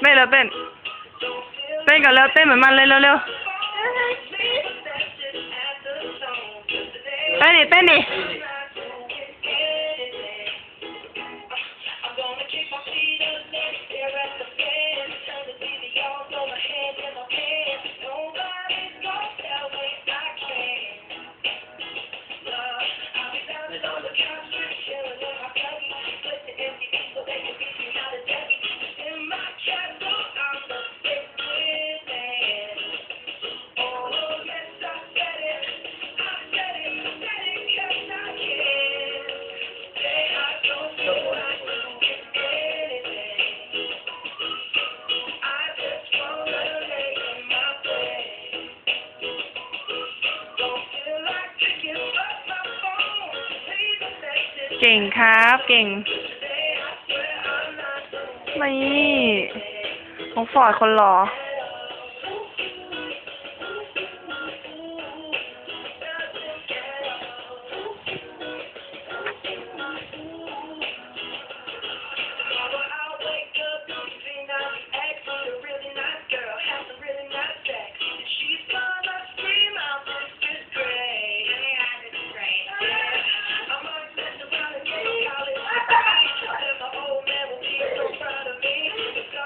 ไม่เล้วเป็นเต้นก็อแล้วเต้นเหมือนมันเลยเร็วๆเต้นดิเต้นดิ เก่งครับ เก่งนี่ของฟอร์ดคนหล่อ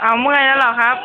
เอาเมื่อยแล้วเหรอครับ